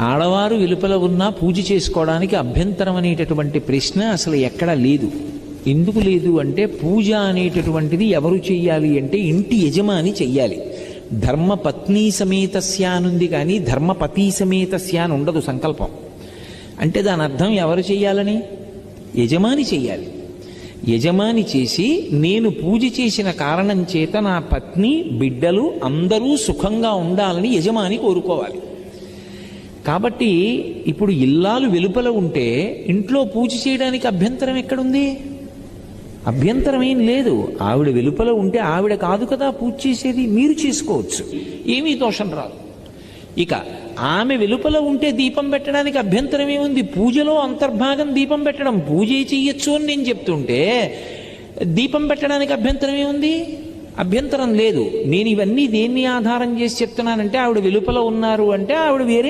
ఆడవారు వెలుపల ఉన్నా పూజ చేసుకోవడానికి అభ్యంతరం అనేటటువంటి ప్రశ్న అసలు ఎక్కడా లేదు. ఎందుకు లేదు అంటే పూజ అనేటటువంటిది ఎవరు చెయ్యాలి అంటే ఇంటి యజమాని చెయ్యాలి. ధర్మపత్ని సమేతస్యానుంది కానీ ధర్మపతి సమేతస్యాను ఉండదు సంకల్పం. అంటే దాని అర్థం ఎవరు చెయ్యాలని? యజమాని చెయ్యాలి. యజమాని చేసి నేను పూజ చేసిన కారణం చేత నా పత్ని బిడ్డలు అందరూ సుఖంగా ఉండాలని యజమాని కోరుకోవాలి. కాబట్టి ఇప్పుడు ఇల్లాలు వెలుపల ఉంటే ఇంట్లో పూజ చేయడానికి అభ్యంతరం ఎక్కడుంది? అభ్యంతరం ఏం లేదు. ఆవిడ వెలుపల ఉంటే ఆవిడ కాదు కదా పూజ చేసేది. మీరు చేసుకోవచ్చు. ఏమీ దోషం రాదు. ఇక ఆమె వెలుపల ఉంటే దీపం పెట్టడానికి అభ్యంతరం ఏముంది? పూజలో అంతర్భాగం దీపం పెట్టడం. పూజ చేయొచ్చు అని నేను చెప్తుంటే దీపం పెట్టడానికి అభ్యంతరం ఏముంది? అభ్యంతరం లేదు. నేను ఇవన్నీ దేన్ని ఆధారం చేసి చెప్తున్నానంటే ఆవిడ వెలుపల ఉన్నారు అంటే ఆవిడ వేరే